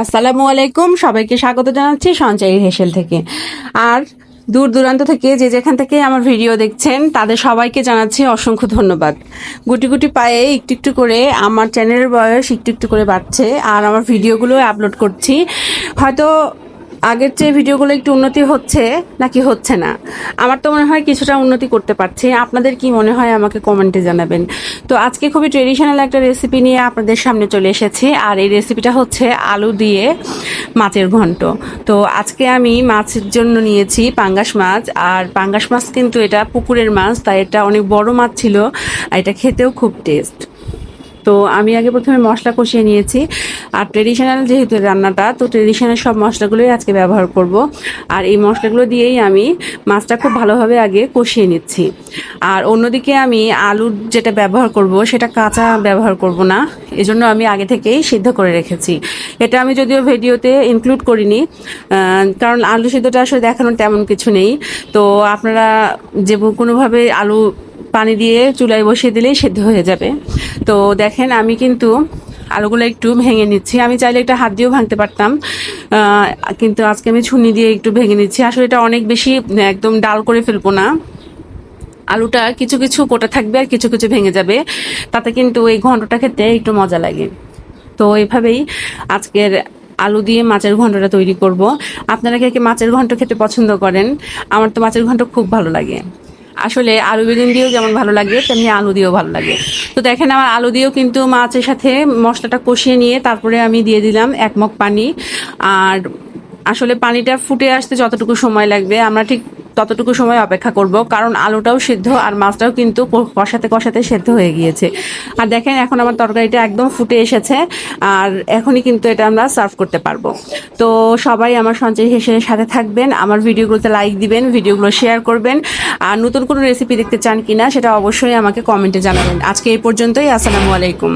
আসসালামু আলাইকুম, সবাইকে স্বাগত জানাচ্ছি সঞ্চয়ী হেসেল থেকে। আর দূর দূরান্ত থেকে যে যেখান থেকে আমার ভিডিও দেখছেন, তাদের সবাইকে জানাচ্ছি অসংখ্য ধন্যবাদ। গুটি গুটি পায়ে একটু একটু করে আমার চ্যানেলের বয়স একটু একটু করে বাড়ছে, আর আমার ভিডিওগুলো আপলোড করছি। হয়তো আগের চেয়ে ভিডিওগুলো একটু উন্নতি হচ্ছে নাকি হচ্ছে না? আমার তো মনে হয় কিছুটা উন্নতি করতে পারছি। আপনাদের কি মনে হয় আমাকে কমেন্টে জানাবেন। তো আজকে খুবই ট্রেডিশনাল একটা রেসিপি নিয়ে আপনাদের সামনে চলে এসেছি। আর এই রেসিপিটা হচ্ছে আলু দিয়ে মাছের ঘন্ট। তো আজকে আমি মাছের জন্য নিয়েছি পাঙ্গাস মাছ। আর পাঙ্গাস মাছ কিন্তু এটা পুকুরের মাছ, তাই এটা অনেক বড় মাছ ছিল। আর এটা খেতেও খুব টেস্ট তো আমি আগে প্রথমে মশলা কষিয়ে নিয়েছি। আর ট্রেডিশনাল যেহেতু রান্নাটা, তো ট্রেডিশনাল সব মশলাগুলোই আজকে ব্যবহার করব। আর এই মশলাগুলো দিয়েই আমি মাছটা খুব ভালোভাবে আগে কষিয়ে নিচ্ছি। আর অন্যদিকে আমি আলুর যেটা ব্যবহার করব, সেটা কাঁচা ব্যবহার করব না। এজন্য আমি আগে থেকেই সিদ্ধ করে রেখেছি। এটা আমি যদিও ভিডিওতে ইনক্লুড করিনি কারণ আলু সিদ্ধটা আসলে দেখানোর তেমন কিছু নেই। তো আপনারা যে কোনোভাবে আলু পানি দিয়ে চুলায় বসিয়ে দিলেই সেদ্ধ হয়ে যাবে। তো দেখেন আমি কিন্তু আলুগুলো একটু ভেঙে নিচ্ছি। আমি চাইলে একটা হাত দিয়েও ভাঙতে পারতাম। কিন্তু আজকে আমি ছুনি দিয়ে একটু ভেঙে নিচ্ছি। আসলে এটা অনেক বেশি, একদম ডাল করে ফেলব না। আলুটা কিছু কিছু কোটা থাকবে আর কিছু কিছু ভেঙে যাবে। তাতে কিন্তু এই ঘন্টটা খেতে একটু মজা লাগে। তো এভাবেই আজকের আলু দিয়ে মাছের ঘন্টটা তৈরি করব। আপনারা কে মাছের ঘন্ট খেতে পছন্দ করেন? আমার তো মাছের ঘন্ট খুব ভালো লাগে। আসলে আলু বেগুন দিয়েও যেমন ভালো লাগে, তেমনি আলু দিয়েও ভালো লাগে। তো দেখেন আমার আলু দিয়েও কিন্তু মাছের সাথে মশলাটা কষিয়ে নিয়ে তারপরে আমি দিয়ে দিলাম এক মগ পানি। আর আসলে পানিটা ফুটে আসতে যতটুকু সময় লাগবে, আমরা ঠিক ততটুকু সময় অপেক্ষা করব, কারণ আলুটাও সিদ্ধ আর মাছটাও কিন্তু কষাতে কষাতে সেদ্ধ হয়ে গিয়েছে। আর দেখেন, এখন আমার তরকারিটা একদম ফুটে এসেছে, আর এখনই কিন্তু এটা আমরা সার্ভ করতে পারব। তো সবাই আমার সঞ্চয় হেসে সাথে থাকবেন, আমার ভিডিওগুলোতে লাইক দিবেন, ভিডিওগুলো শেয়ার করবেন। আর নতুন কোনো রেসিপি দেখতে চান কিনা, সেটা অবশ্যই আমাকে কমেন্টে জানাবেন। আজকে এই পর্যন্তই, আসসালামু আলাইকুম।